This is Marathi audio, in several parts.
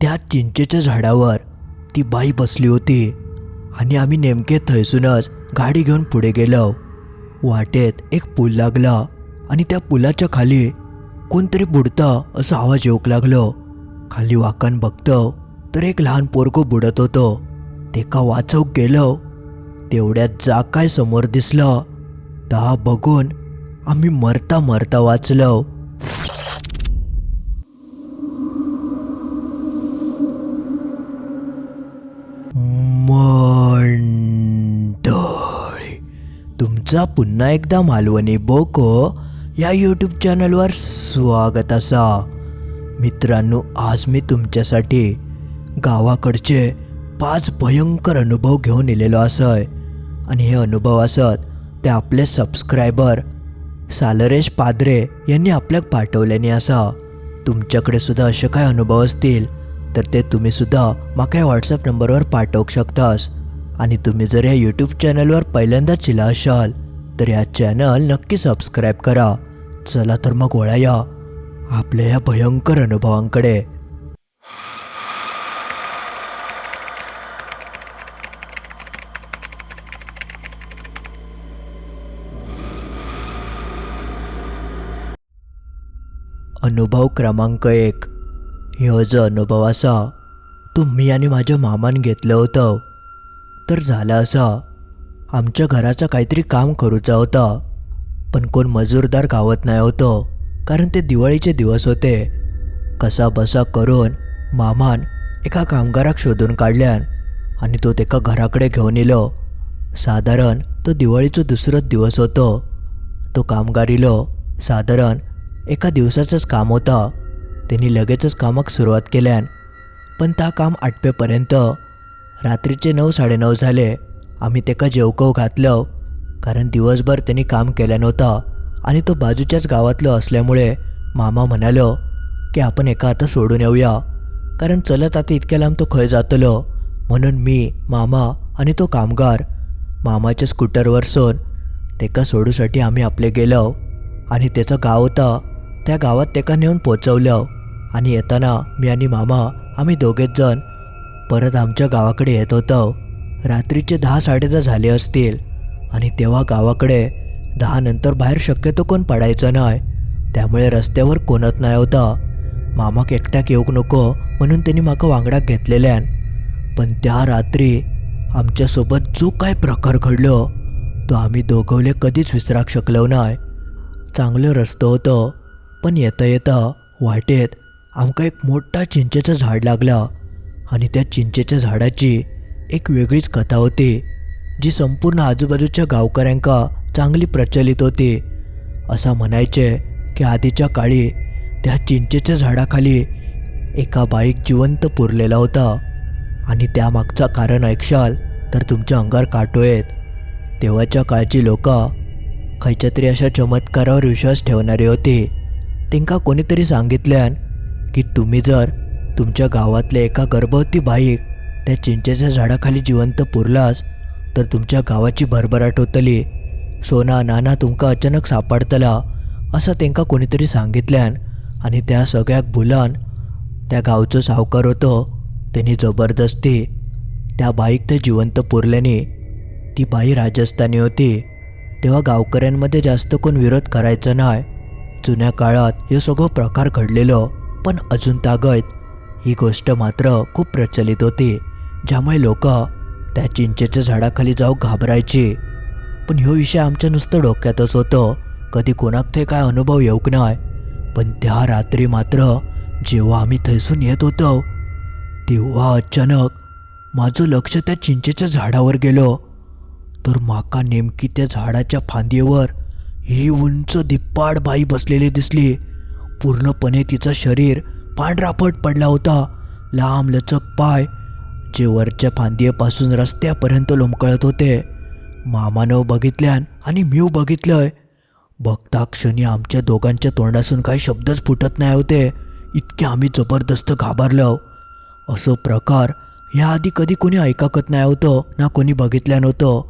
त्या चिंचेच्या झाडावर ती बाई बसली होती. आणि आम्ही नेमके थैसूनच गाडी घेऊन पुढे गेलो. वाटेत एक पूल लागला आणि त्या पुलाच्या खाली कोणतरी बुडतं असं आवाज येऊक लागलो. खाली वाकण बघतो तर एक लहान पोरगो बुडत होतो. ते का वाचवूक गेलो. तेवढ्यात जा काय समोर दिसलं. ता बघून आम्ही मरता मरता वाचलो. तुमचा पुन्हा एकदा मालवणी बोको या यूट्यूब चॅनलवर स्वागत असा. मित्रांनो आज मी तुमच्यासाठी गावाकडचे पाच भयंकर अनुभव घेऊन येलेलो असय आणि हे अनुभव असत ते आपले सबस्क्रायबर सालरेश पादरे यांनी आपल्याक पाठवल्याने असा. तुमच्याकडे सुद्धा असे काय अनुभव असतील तर ते तुम्हीसुद्धा माका म्हाका व्हॉट्सअप नंबरवर पाठवू शकतास. आणि तुम्ही जर या यूट्यूब चॅनलवर पहिल्यांदाच चिला असाल तर या चॅनल नक्की सबस्क्राईब करा. चला तर मग वळाया आपल्या या भयंकर अनुभवांकडे. अनुभव क्रमांक एक. ह्यो जो अनुभव असा तो मी आणि माझ्या मामान घेतलं होतं. तर झालं असा. आमच्या घराचं काहीतरी काम करूचा होता. पण कोण मजूरदार गावत नाही होतं कारण ते दिवाळीचे दिवस होते. कसा बसा करून मामान एका कामगाराक शोधून काढल्यान आणि तो एका घराकडे घेऊन येलो साधारण तो दिवाळीचो दुसरोच दिवस होतो. तो कामगार इलो साधारण एका दिवसाचंच काम होता. त्यांनी लगेचच कामाक सुरुवात केल्यान. पण त्या काम आटपेपर्यंत रात्रीचे नऊ साडेनऊ झाले. आम्ही तेका जेवकव घातलं. कारण दिवसभर त्यांनी काम केलं नव्हतं आणि तो बाजूच्याच गावातलो असल्यामुळे मामा म्हणालो की आपण एका आता सोडून येऊया. कारण चलत आता इतक्या लांब तो खय जातलो. म्हणून मी मामा आणि तो कामगार मामाच्या स्कूटरवर सोन तेका सोडूसाठी आम्ही आपले गेलो. आणि त्याचं गाव होतं. त्या गावात तेका नेऊन पोचवलं. आणि येताना मी आणि मामा आम्ही दोघेच जण परत आमच्या गावाकडे येत होतो. रात्रीचे दहा साडेदहा झाले असतील. आणि तेव्हा गावाकडे दहा नंतर बाहेर शक्यतो कोण पडायचं नाही. त्यामुळे रस्त्यावर कोणत नाही होता. मामाक एकट्याक येऊक नको म्हणून त्यांनी माका वांगडाक घेतलेल्यान पण त्या रात्री आमच्यासोबत जो काय प्रकार घडलो तो आम्ही दोघवले कधीच विसराक शकलो नाही. चांगलं रस्तो होतं पण येता येता वाटेत आमका एक मोठा चिंचेचं झाड लागला. आणि त्या चिंचेच्या झाडाची एक वेगळीच कथा होती जी संपूर्ण आजूबाजूच्या गावकऱ्यांका चांगली प्रचलित होती. असं म्हणायचे की आधीच्या काळी त्या चिंचेच्या झाडाखाली एका बाईक जिवंत पुरलेला होता. आणि त्यामागचं कारण ऐकशाल तर तुमच्या अंगार काटो आहेत तेव्हाच्या काळची लोक खयच्या तरी अशा चमत्कारावर विश्वास ठेवणारी होती. तेंका कोणीतरी सांगितल्यान की तुम्ही जर तुमच्या गावातल्या एका गर्भवती बाईक त्या चिंचेच्या झाडाखाली जिवंत पुरलास तर तुमच्या गावाची भरभराट होतली. सोना नाना तुमका अचानक सापडतला असं तेंका कोणीतरी सांगितल्यान आणि त्या सगळ्याक भुलान त्या गावचो सावकार होतो त्यांनी जबरदस्ती त्या बाईक ते जिवंत पुरल्याने. ती बाई राजस्थानी होती तेव्हा गावकऱ्यांमध्ये जास्त कोण विरोध करायचा नाही जुन्या काळात हे सगळं प्रकार घडलेलो पण अजून तागत ही गोष्ट मात्र खूप प्रचलित होती ज्यामुळे लोक त्या चिंचेच्या झाडाखाली जाऊ घाबरायचे. पण ह्यो विषय आमच्या नुसतं डोक्यातच होतं. कधी कोणाक ते काय अनुभव येऊक नाही पण त्या रात्री मात्र जेव्हा आम्ही थैसून येत होतो तेव्हा अचानक माझं लक्ष त्या चिंचेच्या झाडावर गेलो. तर माका नेमकी त्या झाडाच्या फांदीवर ही उंच धिप्पाड बाई बसलेली दिसली. पूर्णपणे तिचं शरीर पांढरापट पडला होता. लांब लचक पाय जे वरच्या फांदीपासून रस्त्यापर्यंत लोंबकळत होते. मामानं बघितल्यान आणि मीव बघितलंय. बघता क्षणी आमच्या दोघांच्या तोंडासून काही शब्दच फुटत नाही होते. इतके आम्ही जबरदस्त घाबरलो. असं प्रकार याआधी कधी कोणी ऐकाकत नाही होतं ना कोणी बघितल्या नव्हतं.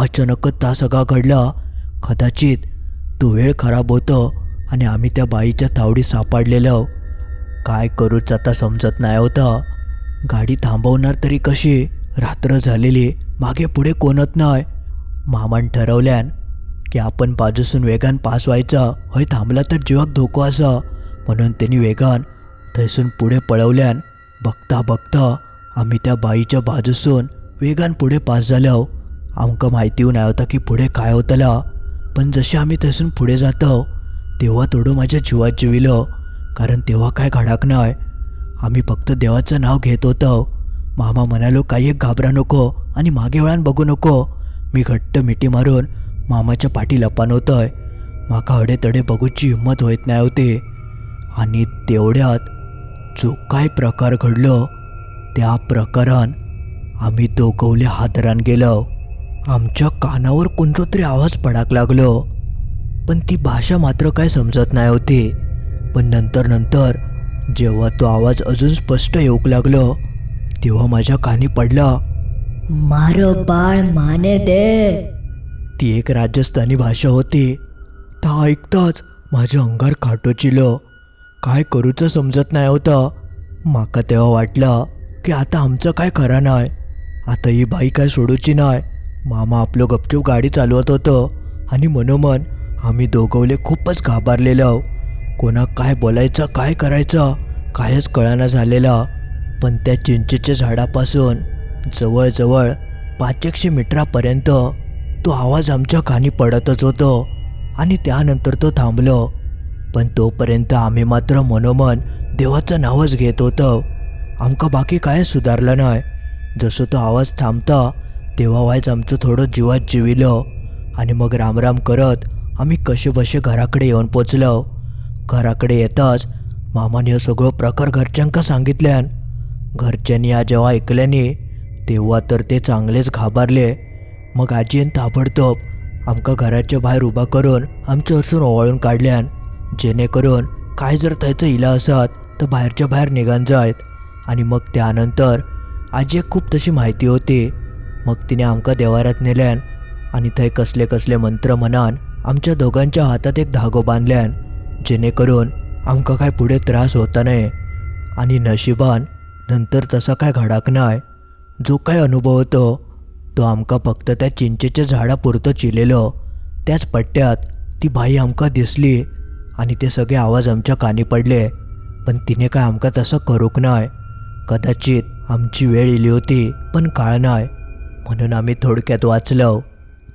अचानकच ता सगळा घडला. कदाचित तो वेळ खराब होतो आणि आम्ही त्या बाईच्या तावडीत सापडलेलं. काय करूच आता समजत नाही होतं. गाडी थांबवणार तरी कशी? रात्र झालेली मागे पुढे कोणत नाही. मामान ठरवल्यान की आपण बाजूसून वेगान पास व्हायचं. हय थांबला तर जीवाक धोको असा. म्हणून त्यांनी वेगान थंयसून पुढे पळवल्यान बघता बघता आम्ही त्या बाईच्या बाजूसून वेगान पुढे पास झालो. आमकां माहिती नाही होता की पुढे काय होतला. पण जसे आम्ही थंयसून पुढे जातो तेव्हा थोडं माझ्या जीवात जिविलो. कारण तेव्हा काय घडाक नाही आम्ही फक्त देवाचं नाव घेत होतो. मामा म्हणालो काही एक घाबरा नको आणि मागे वळान बघू नको. मी घट्ट मिठी मारून मामाच्या पाठी लपानवतोय माका अडेतडे बघूची हिंमत होत नाही होती. आणि तेवढ्यात जो काय प्रकार घडलो त्या प्रकारान आम्ही दोघवले हादरान गेलो. आमच्या कानावर कोणतो तरी आवाज पडाक लागलो. पण ती भाषा मात्र काय समजत नाही होती. पण नंतर नंतर जेव्हा तो आवाज अजून स्पष्ट येऊक लागलो तेव्हा माझ्या कानी पडला. मारो बाळ माने दे. ती एक राजस्थानी भाषा होती. ता ऐकताच माझ्या अंगार खाटो चिलो काय करूचं समजत नाही होतं. माका तेव्हा वाटलं की आता आमचं काय खरं नाही. आता ही बाई काय सोडूची नाही. मामा आपलं गपचूप गाडी चालवत होतं आणि मनोमन आम्ही दोघवले खूपच घाबरलेलो. कोणाक काय बोलायचं काय करायचं कायच कळाना झालेलं. पण त्या चिंचेच्या झाडापासून जवळजवळ पाच एकशे मीटरापर्यंत तो आवाज आमच्या कानी पडतच होतो आणि त्यानंतर तो थांबलो. पण तोपर्यंत आम्ही मात्र मनोमन देवाचं नावच घेत होतो. आमका बाकी काय सुधारलं नाही. जसं तो आवाज थांबता तेव्हा व्हायच आमचं थोडं जीवात जिविलं आणि मग रामराम करत आम्ही कसे बसे घराकडे येऊन पोचलो. घराकडे येताच मामाने हे सगळं प्रकार घरच्यांका सांगितल्यान घरच्यांनी या जेव्हा ऐकल्याने तेव्हा तर ते चांगलेच घाबरले. मग आजीन ताबडतोब आमका घराच्या बाहेर उभा करून आमच्या हसून ओवाळून काढल्यान जेणेकरून काय जर त्याचं इला असत तर बाहेरच्या बाहेर निघान जायत. आणि मग त्यानंतर आजीक खूप तशी माहिती होती. मग तिने आमका देवारात नेल्यान आणि थंय कसले कसले मंत्र म्हणान आमच्या दोघांच्या हातात एक धागो बांधल्यान जेणेकरून आमका काय पुढे त्रास होता नाही आणि नशिबान नंतर तसा काय घडाक नाय. जो काय अनुभव होतो तो आमका फक्त त्या चिंचेच्या झाडापुरतं चिलेलो. त्याच पट्ट्यात ती बाई आमका दिसली आणि ते सगळे आवाज आमच्या कानी पडले. पण तिने काय आमका तसं करूक नाही कदाचित आमची वेळ इली होती पण काळ नाही म्हणून आम्ही थोडक्यात वाचलो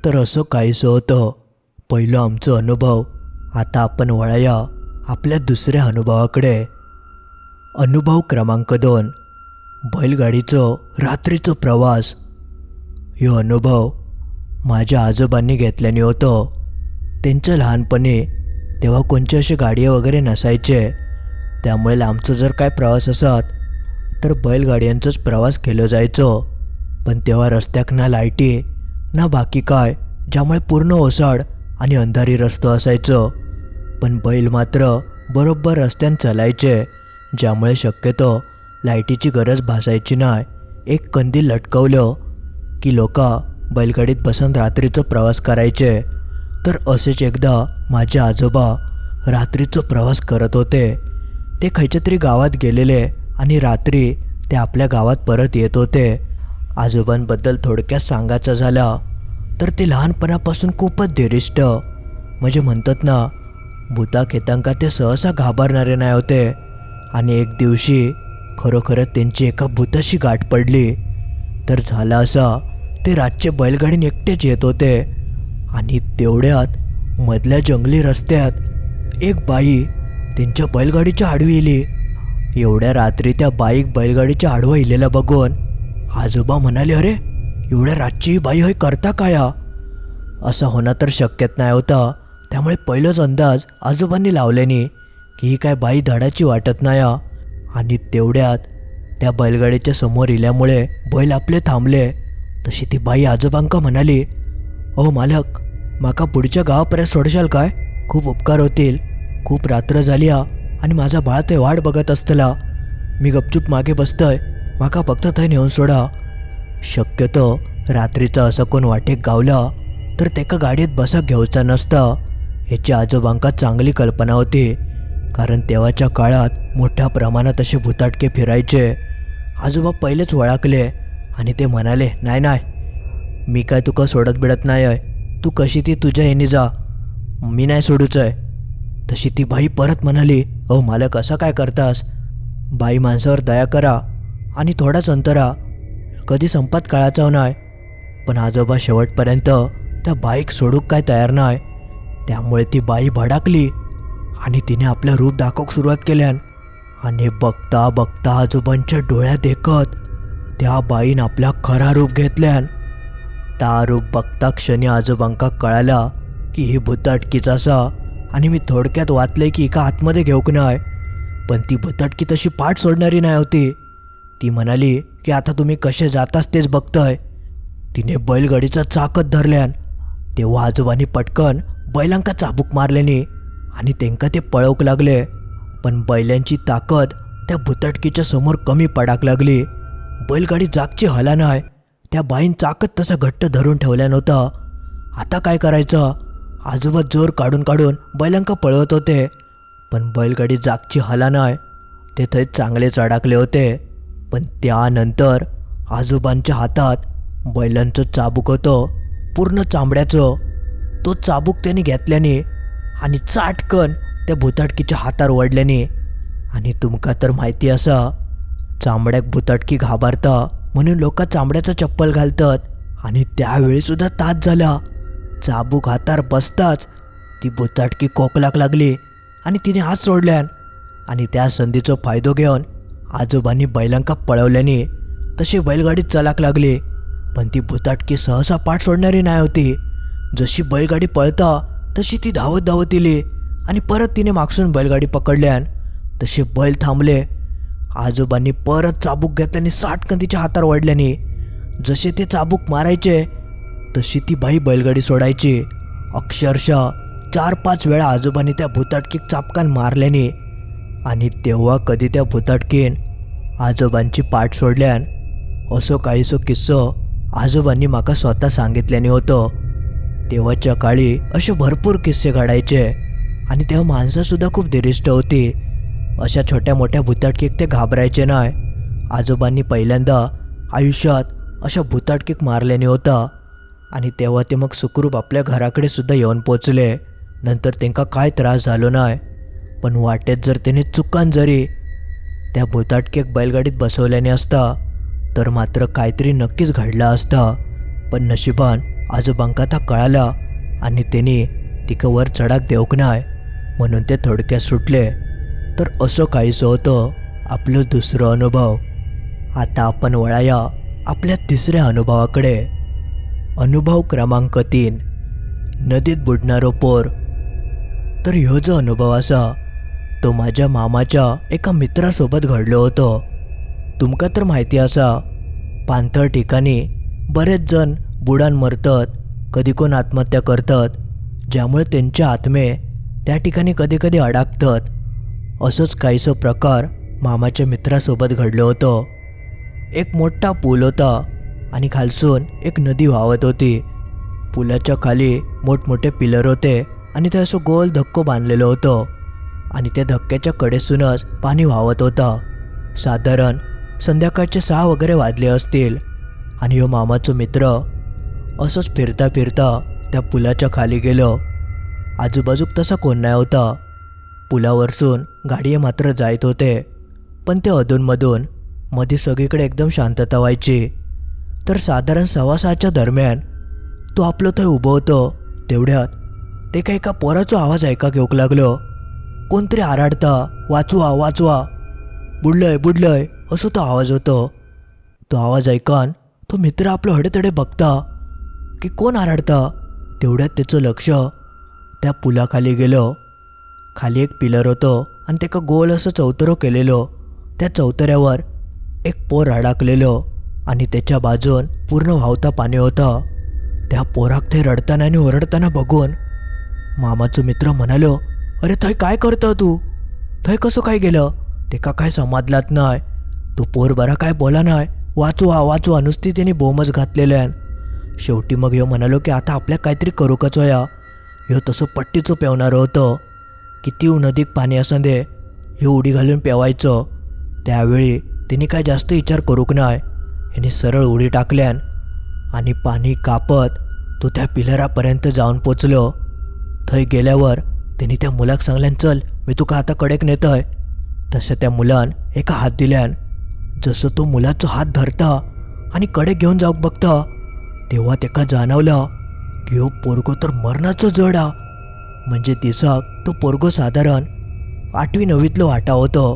तर असं काहीसं होतं. पहिलं आमचं अनुभव आता आपण वळया आपल्या दुसऱ्या अनुभवाकडे. अनुभव क्रमांक दोन. बैलगाडीचो रात्रीचो प्रवास. ह्यो अनुभव माझ्या आजोबांनी घेतल्याने होतो. त्यांचं लहानपणी तेव्हा कोणचे असे गाड्या वगैरे नसायचे. त्यामुळे लांबचा जर काय प्रवास असत तर बैलगाड्यांचाच प्रवास केलं जायचो. पण तेव्हा रस्त्याक ना लाईटी ना बाकी काय ज्यामुळे पूर्ण ओसाड आणि अंधारी रस्तो असायचो. पण बैल मात्र बरोबर रस्त्यान चालायचे ज्यामुळे शक्यतो लाईटीची गरज भासायची नाही एक कंदील लटकवलं की लोक बैलगाडीत बसून रात्रीचा प्रवास करायचे. तर असेच एकदा माझे आजोबा रात्रीचा प्रवास करत होते. ते खयच्या तरी गावात गेलेले आणि रात्री ते आपल्या गावात परत येत होते. आजोबांबद्दल थोडक्यात सांगायचं झालं तर ते लहानपणापासून खूपच धीरिष्ट म्हणजे म्हणतात ना भूता खेतांका ते सहसा घाबरणारे नाही होते. आणि एक दिवशी खरोखरच त्यांची एका भूताशी गाठ पडली. तर झालं असं ते रातचे बैलगाडीने एकटेच येत होते. आणि तेवढ्यात मधल्या जंगली रस्त्यात एक बाई त्यांच्या बैलगाडीच्या आडवी इली एवढ्या रात्री त्या बाईक बैलगाडीच्या आडवं इलेला बघून आजोबा म्हणाले अरे एवढ्या रातची बाई होय करता काया? असं होणं तर शक्यत नाही होतं. त्यामुळे पहिलंच अंदाज आजोबांनी लावल्याने की ही काय बाई धडाची वाटत नाही आणि तेवढ्यात त्या बैलगाडीच्या समोर इल्यामुळे बैल आपले थांबले. तशी ती बाई आजोबांका म्हणाली अहो मालक माका पुढच्या गावापर्यंत सोडशाल काय? खूप उपकार होतील. खूप रात्र झाली हा आणि माझा बाळ ते वाट बघत असतला. मी गपचूप मागे बसतंय. माका फक्त थंय नेऊन सोडा. शक्यतो रात्रीचा असं कोण वाटेक गावला तर तेका गाडीत बसा घेवचा नसता. ह्याची आजोबांका चांगली कल्पना होती. कारण तेव्हाच्या काळात मोठ्या प्रमाणात असे भुताटके फिरायचे. आजोबा पहिलेच वळाकले आणि ते म्हणाले नाही नाही मी काय तुका सोडत बिडत नाही आहे तू कशी ती तुझ्या ह्यानी जा. मी नाही सोडूच आहे तशी ती बाई परत म्हणाली अहो मालक असं काय करतास? बाई माणसावर दया करा आणि थोडाच अंतरा कधी संपात काळाचा नाही पण आजोबा शेवटपर्यंत त्या बाईक सोडूक काय तयार नाही. त्यामुळे ती बाई भडकली आणि तिने आपलं रूप दाखवक सुरुवात केल्यान आणि बघता बघता आजोबांच्या डोळ्यात देखत त्या बाईन आपला खरा रूप घेतल्यान ता रूप बघता क्षणी आजोबांका कळाला की ही भुताटकीच असा. आणि मी थोडक्यात वाचलंय की एका आतमध्ये घेऊक नाही पण ती भुताटकी तशी पाठ सोडणारी नाही होती. ती म्हणाली की आता तुम्ही कसे जाताच तेच बघताय. तिने बैलगाडीचा चाकत धरल्यान तेव्हा आजोबांनी पटकन बैलांका चाबूक मारल्याने आणि त्यांका ते पळवक लागले. पण बैलांची ताकद त्या भुतटकीच्या समोर कमी पडाक लागली. बैलगाडी जागची हला नाही त्या बाईन चाकत तसं घट्ट धरून ठेवल्या नव्हता. आता काय करायचं? आजोबा जोर काढून काढून बैलांका पळवत होते. पण बैलगाडी जागची हला नाही ते थंय चांगलेच अडकले होते. पण त्यानंतर आजोबांच्या हातात बैलांचं चाबूक होतं पूर्ण चांबड्याचं. तो चाबूक त्याने घेतल्याने आणि चाटकन त्या भुताटकीच्या हातावर वडल्याने आणि तुमका तर माहिती असा चांबड्याक भुताटकी घाबरता म्हणून लोक चांबड्याचं चप्पल घालतात आणि त्यावेळीसुद्धा तास झाला. चाबूक हातार बसताच ती भुताटकी कोकलाक लागली आणि तिने हात सोडल्यान आणि त्या संधीचा फायदो घेऊन आजोबांनी बैलांका पळवल्याने तशी बैलगाडी चलाक लागले. पण ती भुताटकी सहसा पाठ सोडणारी नाही होती. जशी बैलगाडी पळता तशी ती धावत धावत येली आणि परत तिने मागसून बैलगाडी पकडल्यान तसे बैल थांबले. आजोबांनी परत चाबूक घेतल्याने साठकन तिच्या हातावर वाढल्याने जसे ते चाबूक मारायचे तशी ती बाई बैलगाडी सोडायची. अक्षरशः चार पाच वेळा आजोबांनी त्या भुताटकीक चापकान मारल्याने आणि तेव्हा कधी त्या भुताटकीन आजोबांची पाठ सोडल्यान असो काहीसो किस्सो आजोबांनी माका स्वतः सांगितल्याने होतं. तेव्हाच्या काळी असे भरपूर किस्से घडायचे. आणि तेव्हा माणसंसुद्धा खूप दिरिष्ट होती. अशा छोट्या मोठ्या भुताटकीक ते घाबरायचे नाही आजोबांनी पहिल्यांदा आयुष्यात अशा भुताटकीक मारल्याने होता. आणि तेव्हा ते मग सुखरूप आपल्या घराकडे सुद्धा येऊन पोचले. नंतर त्यांका काय त्रास झालो नाही पण वाटेत जर त्याने चुकान जरी त्या भुताटकेक बैलगाडीत बसवल्याने असता तर मात्र काहीतरी नक्कीच घडला असता. पण नशिबान आजोबांका था कळाला आणि त्याने तिका वर चढाक देऊक नाय म्हणून ते थोडक्यात सुटले. तर असं काहीसं होतं आपलं दुसरं अनुभव. आता आपण वळाया आपल्या तिसऱ्या अनुभवाकडे. अनुभव क्रमांक तीन नदीत बुडणारो पोर. तर ह्यो जो अनुभव असा तो माझ्या मामाच्या एका मित्रासोबत घडलो होतो. तुमका तर माहिती असा पाणथळ ठिकाणी बरेच जण बुडान मरतात कधी कोण आत्महत्या करतात ज्यामुळे त्यांचे आत्मे त्या ठिकाणी कधीकधी अडकतात असंच काहीसं प्रकार मामाच्या मित्रासोबत घडलं होतं. एक मोठा पूल होता आणि खालसून एक नदी वाहत होती. पुलाच्या खाली मोठमोठे पिलर होते आणि ते असं गोल धक्को बांधलेलं होतं आणि त्या धक्क्याच्या कडेसूनच पाणी वाहत होतं. साधारण संध्याकाळचे सहा वगैरे वाजले असतील आणि हो मामाचा मित्र असंच फिरता फिरता त्या पुलाच्या खाली गेलो. आजूबाजूक तसा कोण नाही होता. पुलावरसून गाडी मात्र जायत होते पण ते अधूनमधून मध्ये सगळीकडे एकदम शांतता व्हायची. तर साधारण सव्वा सहाच्या दरम्यान तो आपलं थंय उभं होतं तेवढ्यात ते काही एका पोराचा आवाज ऐका घेऊक लागलो. कोणतरी आराडता वाचवा वाचवा. बुडलंय बुडलंय असं तो आवाज होतो. तो आवाज ऐकान तो मित्र आपलं हडेतडे बघता की कोण आरडतं? तेवढ्यात त्याचं लक्ष त्या पुलाखाली गेलं. खाली एक पिलर होतं आणि त्याका गोल असं चौतरो केलेलो. त्या चौतऱ्यावर एक पोर अडकलेलो आणि त्याच्या बाजून पूर्ण वाहता पाणी होतं. त्या पोराक ते रडताना आणि ओरडताना बघून मामाचं मित्र म्हणालो अरे थंय काय करतं तू? थंय कसं काय गेलं? तेका काय समाजलात नाही तो पोर बरा काय बोला नाही वाचवा वाचवा. नुसती त्याने बोमच घातलेल्यान शेवटी मग ह्यो म्हणालो की आता आपल्या काहीतरी करूकच या ह्यो तसं पट्टीचं पेवणारं होतं. किती नदीक पाणी असं दे. हे उडी घालून पेवायचं. त्यावेळी तिने काय जास्त विचार करूक नाय ह्याने सरळ उडी टाकल्यान आणि पाणी कापत तो त्या पिलरापर्यंत जाऊन पोचलो. थंय गेल्यावर त्यांनी त्या मुलाक सांगल्यान चल मी तुका आता कडेक नेतय. तसं त्या मुलान एका हात दिल्यान जसं तो मुलाचो हात धरता आणि कडेक घेऊन जाऊक बघता तेव्हा तेका जाणवलं की हो पोरगो तर मरणाचो जड आ. म्हणजे दिसाक तो पोरगो साधारण आठवी नववीतलो वाटा होतो.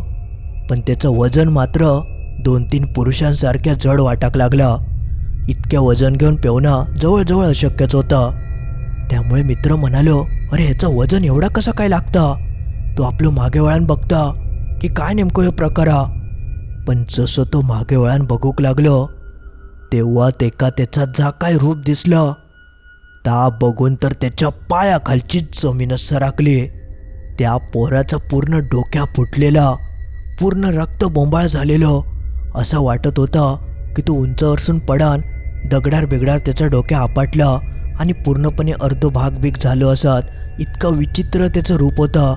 पण त्याचं वजन मात्र दोन तीन पुरुषांसारख्या जड वाटाक लागला. इतक्या वजन घेऊन पेवणं जवळजवळ अशक्यच होतं. त्यामुळे मित्र म्हणालो अरे ह्याचं वजन एवढा कसा काय लागता? तो आपलं मागे वळण बघता की काय नेमकं हे प्रकार पण जसं तो मागे वळण बघूक लागलो तेव्हा तेका त्याचा जा काय रूप दिसलं. ता बघून तर त्याच्या पायाखालचीच जमीनच सरकली त्या पोराचा पूर्ण डोक्या फुटलेला पूर्ण रक्त बोंबाळ झालेलं. असं वाटत होतं की तो उंच वरसून पडान दगडार बिगडार त्याच्या डोक्या आपटला आणि पूर्णपणे अर्ध भाग बीग झालं असत. इतकं विचित्र त्याचं रूप होतं.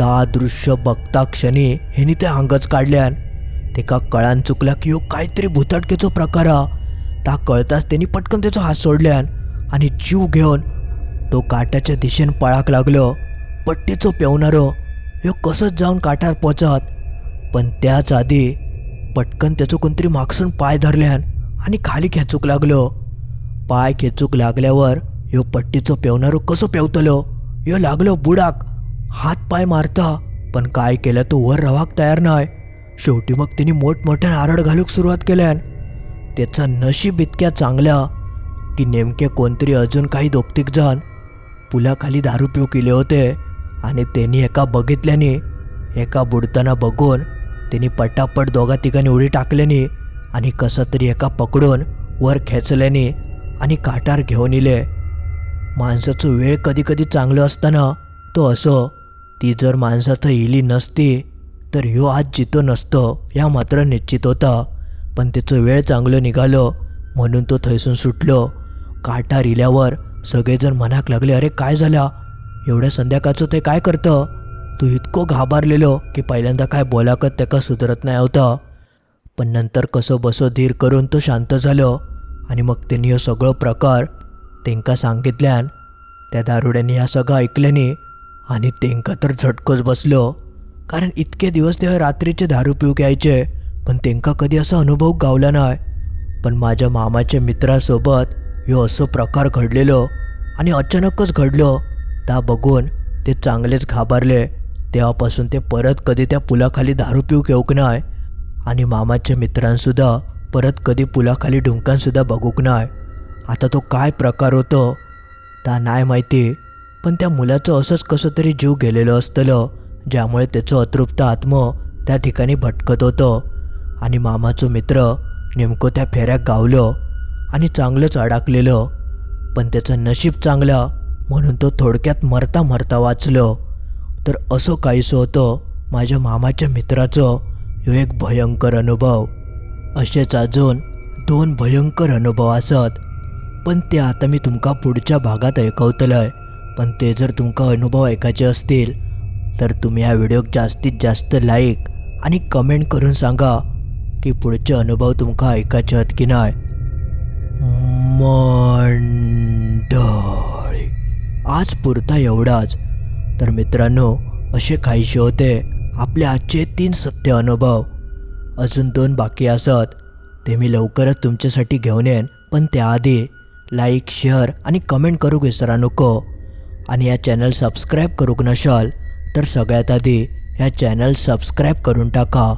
ता दृश्य बघता क्षणी ह्यानी ते अंगच काढल्यान तेका कळान चुकला की हो काहीतरी भुताटकेचो प्रकार हा. ता कळताच त्यांनी पटकन त्याचो हात सोडल्यान आणि जीव घेऊन तो काटाच्या दिशेन पळाक लागलो. पट्टीचो पेवणारो ह्यो कसोच जाऊन काठार पोचत? पण त्याच आधी पटकन त्याचो कोणतरी मागसून पाय धरल्यान आणि खाली खेचूक लागलो. पाय खेचूक लागल्यावर ह्यो पट्टीचो पेवणारो कसो पेवतलो? ह्यो लागलो बुडाक. हात पाय मारता पण काय केलं तो वर रवाक तयार नाही शेवटी मग तिने मोठमोठ्या आरड घालूक सुरुवात केल्यान त्याचा नशीब इतक्या चांगल्या की नेमके कोणतरी अजून काही दोगतीक जण पुलाखाली दारू पिऊ केले होते आणि त्यांनी एका बघितल्याने एका बुडताना बघून त्यांनी पटापट दोघा तिघांनी उडी टाकल्याने आणि कसं तरी एका पकडून वर खेचल्याने आणि काटार घेऊन इले. माणसाचं वेळ कधी कधी चांगलं असताना तो असो ती जर माणसाचं इली नसती तर ह्यो आज जितो नसतो ह्या मात्र निश्चित होता. पण त्याचं वेळ चांगलं निघालं म्हणून तो थैसून सुटलो. काटा रिल्यावर सगळेजण मनाक लागले अरे काय झालं? एवढ्या संध्याकाळचं ते काय करतं? तू इतको घाबरलेलो की पहिल्यांदा काय बोलाकत त्याका सुधरत नाही होतं. पण नंतर कसं बसो धीर करून तो शांत झालो आणि मग त्यांनी हो सगळं प्रकार तेंका सांगितल्यान त्या दारुड्यांनी ह्या सगळं ऐकल्याने आणि तेंका तर झटकोच बसलो. कारण इतके दिवस ते रात्रीचे दारू पिऊक यायचे पण तेंका कधी असा अनुभव गावला नाही. पण माझ्या मामाच्या मित्रासोबत ह्यो असो प्रकार घडलेलो आणि अचानकच घडलो त्या बघून ते चांगलेच घाबरले. तेव्हापासून ते परत कधी त्या पुलाखाली दारू पिऊक येऊक नाही आणि मामाच्या मित्रांसुद्धा परत कधी पुलाखाली ढुंकांसुद्धा बघूक नाही. आता तो काय प्रकार होतो ता नाही माहिती पण त्या मुलाचं असंच कसं तरी जीव गेलेलं असतलं. ज्यामुळे त्याचं अतृप्त आत्म त्या ठिकाणी भटकत होतं. आणि मामाचं मित्र नेमकं त्या फेऱ्यात गावलं आणि चांगलंच अडकलेलं. पण त्याचं नशीब चांगलं म्हणून तो थोडक्यात मरता मरता वाचलं. तर असं काहीसं होतं माझ्या मामाच्या मित्राचं ह्यो एक भयंकर अनुभव. असेच अजून दोन भयंकर अनुभव असत. पण ते आता मी तुमका पुढच्या भागात ऐकवतलंय. पण ते जर तुमका अनुभव ऐकायचे असतील तर तुम्ही हा व्हिडिओ जास्तीत जास्त लाईक आणि कमेंट करून सांगा की पुढचे अनुभव तुमका ऐकायचे आहेत की नाही. मंडळी आज पुरता एवढाच. तर मित्रांनो असे काहीसे होते आपले आजचे तीन सत्य अनुभव. अजून दोन बाकी असत ते मी लवकरच तुमच्यासाठी घेऊन येईन पण त्याआधी लाईक शेअर आणि कमेंट करूक विसरा नको. आणि या चॅनल सबस्क्राईब करूक नशाल तर सगळ्यात आधी ह्या चॅनल सबस्क्राईब करून टाका.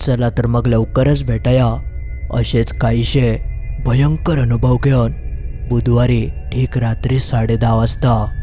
चला तर मग लवकरच भेटाया. असेच काहीशे भयंकर अनुभव घेऊन बुधवारी ठीक रात्री साडे दहा वाजता.